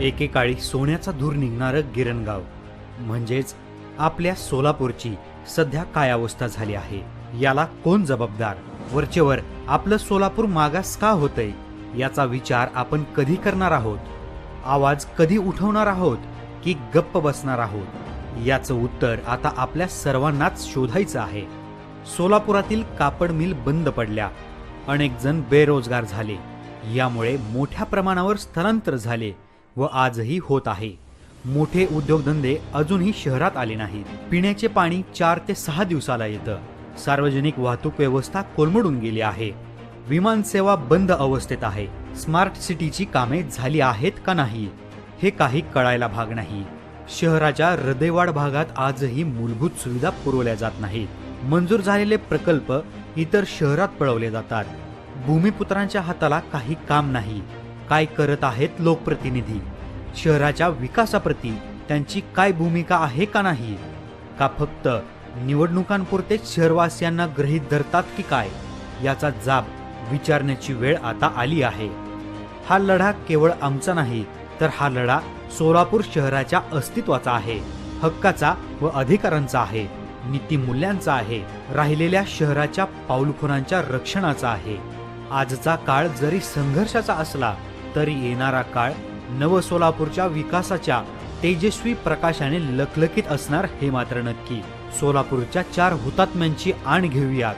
एकेकाळी सोन्याचा धूर निघणारं गिरणगाव. म्हणजेच आपल्या सोलापूरची सध्या काय अवस्था झाली आहे? याला कोण जबाबदार? वरचेवर आपलं सोलापूर मागास का होतंय? याचा विचार आपण कधी करणार आहोत? आवाज कधी उठवणार आहोत की गप्प बसणार आहोत? याचं उत्तर आता आपल्या सर्वांनाच शोधायचं आहे. सोलापुरातील कापड मिल बंद पडल्या. अनेक जण बेरोजगार झाले. यामुळे मोठ्या प्रमाणावर स्थलांतर झाले. व आजही होत आहे. मोठे उद्योगधंदे अजूनही शहरात आले नाहीत. पिण्याचे पाणी चार ते सहा दिवसाला येतं. सार्वजनिक वाहतूक व्यवस्था कोलमडून गेली आहे. विमानसेवा बंद अवस्थेत आहे. स्मार्ट सिटीची कामे झाली आहेत का नाही हे काही कळायला भाग नाही. शहराच्या हृदयवाड भागात आजही मूलभूत सुविधा पुरवल्या जात नाहीत. मंजूर झालेले प्रकल्प इतर शहरात पळवले जातात. भूमिपुत्रांच्या हाताला काही काम नाही. काय करत आहेत लोकप्रतिनिधी? शहराच्या विकासाप्रती त्यांची काय भूमिका आहे का नाही? का फक्त निवडणुकांपुरतेच शहरवासियांना गृहीत धरतात की काय? याचा जाब विचारण्याची वेळ आता आली आहे. हा लढा केवळ आमचा नाही तर हा लढा सोलापूर शहराच्या अस्तित्वाचा आहे हक्काचा व अधिकारांचा आहे नीतिमूल्यांचा आहे राहिलेल्या शहराच्या पाऊलखुणांच्या रक्षणाचा आहे. आजचा काळ जरी संघर्षाचा असला तरी येणारा काळ नव सोलापूरच्या विकासाच्या तेजस्वी प्रकाशाने लखलखीत असणार हे मात्र नक्की. सोलापूरच्या चार हुतात्म्यांची आण घेऊयात.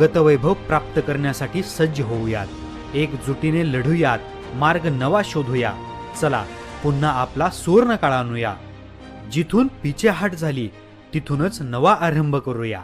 गतवैभव प्राप्त करण्यासाठी सज्ज होऊयात. एकजुटीने लढूयात. मार्ग नवा शोधूया. चला पुन्हा आपला सुवर्ण काळ आणूया. जिथून पिछेहाट झाली तिथूनच नवा आरंभ करूया.